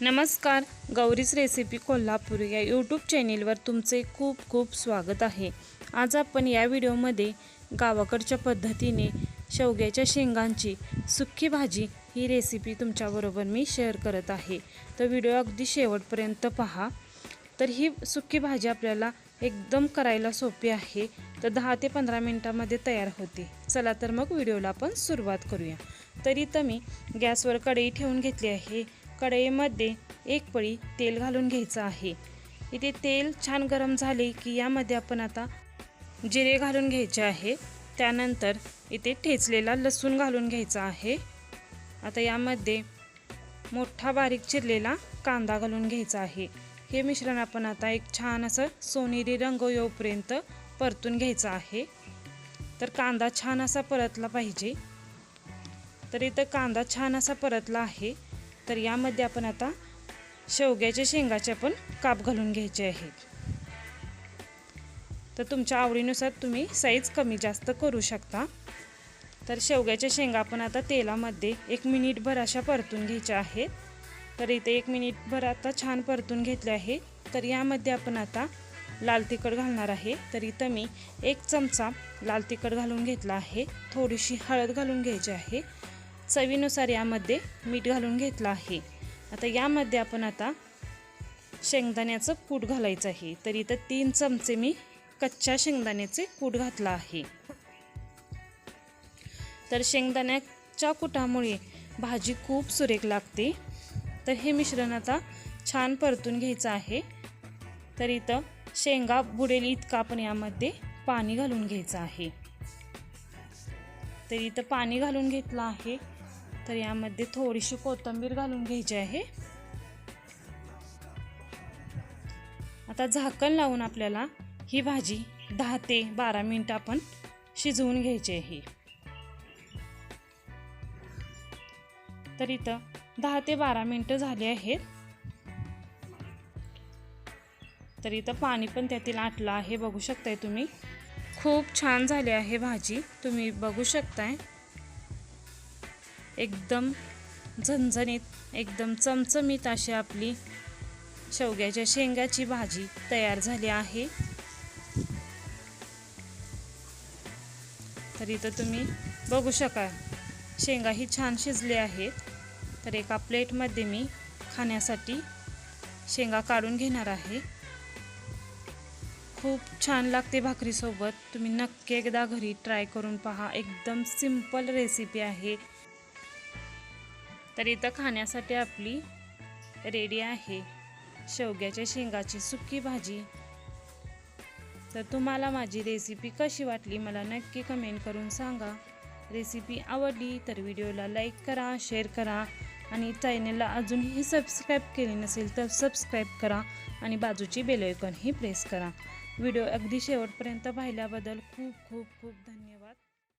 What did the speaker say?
नमस्कार गौरीच रेसिपी कोल्हापूर या यूट्यूब चॅनेलवर तुमचे खूप खूप स्वागत आहे. आज आपण या व्हिडिओमध्ये गावाकडच्या पद्धतीने शेवग्याच्या शेंगांची सुक्की भाजी ही रेसिपी तुमच्याबरोबर मी शेअर करत आहे. तर व्हिडिओ अगदी शेवटपर्यंत पहा. तर ही सुक्की भाजी आपल्याला एकदम करायला सोपी आहे. तर दहा ते पंधरा मिनटामध्ये तयार होते. चला तर मग व्हिडिओला आपण सुरुवात करूया. तर इथं मी गॅसवर कढई ठेवून घेतली आहे. कढईमध्ये एक पळी तेल घालून घ्यायचं आहे. इथे तेल छान गरम झाले की यामध्ये आपण आता जिरे घालून घ्यायचे आहे. त्यानंतर इथे ठेचलेला लसूण घालून घ्यायचा आहे. आता यामध्ये मोठा बारीक चिरलेला कांदा घालून घ्यायचा आहे. हे मिश्रण आपण आता एक छान असं सोनेरी रंग येऊपर्यंत परतून घ्यायचा आहे. तर कांदा छान असा परतला पाहिजे. तर इथं कांदा छान असा परतला आहे. तर यामध्ये आपण आता शेवग्याच्या शेंगाचे आपण काप घालून घ्यायचे आहेत तर तुमच्या आवडीनुसार तुम्ही साईज कमी जास्त करू शकता. तर शेवग्याच्या शेंगा आपण आता तेलामध्ये एक मिनिटभर अशा परतून घ्यायच्या आहेत. तर इथे एक मिनिटभर आता छान परतून घेतले आहे. तर यामध्ये आपण आता लाल तिखट घालणार आहे. तर इथं मी एक चमचा लाल तिखट घालून घेतला आहे. थोडीशी हळद घालून घ्यायची आहे. चवीनुसार यामध्ये मीठ घालून घेतलं आहे. आता यामध्ये आपण आता शेंगदाण्याचं कूट घालायचं आहे. तर इथं तीन चमचे मी कच्च्या शेंगदाण्याचे कूट घातला आहे. तर शेंगदाण्याच्या कुटामुळे भाजी खूप सुरेख लागते. तर हे मिश्रण आता छान परतून घ्यायचं आहे. तर इथं शेंगा बुडेल इतकं आपण यामध्ये पाणी घालून घ्यायचं आहे. तर इथं पाणी घालून घेतलं आहे. तर यामध्ये थोडीशी कोथिंबीर घालून घ्यायची आहे. आता झाकण लावून आपल्याला ही भाजी दहा ते बारा मिनिट आपण शिजवून घ्यायची आहे. तर इथं दहा ते बारा मिनटं झाली आहेत. तर इथं पाणी पण त्यातील आटलं आहे. बघू शकताय तुम्ही. खूप छान झाली आहे भाजी. तुम्ही बघू शकताय. एकदम झणझणीत एकदम चमचमीत अशी आपली शेवग्याच्या शेंगाची भाजी तयार झाली आहे. तर इथं तुम्ही बघू शकाल शेंगा ही छान शिजले आहेत. तर एका प्लेटमध्ये मी खाण्यासाठी शेंगा काढून घेणार आहे. खूप छान लागते भाकरीसोबत. तुम्ही नक्की एकदा घरी ट्राय करून पहा. एकदम सिंपल रेसिपी आहे. तर इथं खाण्यासाठी आपली रेडी आहे शेवग्याच्या शेंगाची सुकी भाजी. तर तुम्हाला माझी रेसिपी कशी वाटली मला नक्की कमेंट करून सांगा. रेसिपी आवडली तर व्हिडिओला लाईक करा शेअर करा आणि चॅनलला अजूनही सबस्क्राईब केले नसेल तर सबस्क्राईब करा आणि बाजूची बेलआयकॉनही प्रेस करा. व्हिडिओ अगदी शेवटपर्यंत पाहिल्याबद्दल खूप खूप खूप धन्यवाद.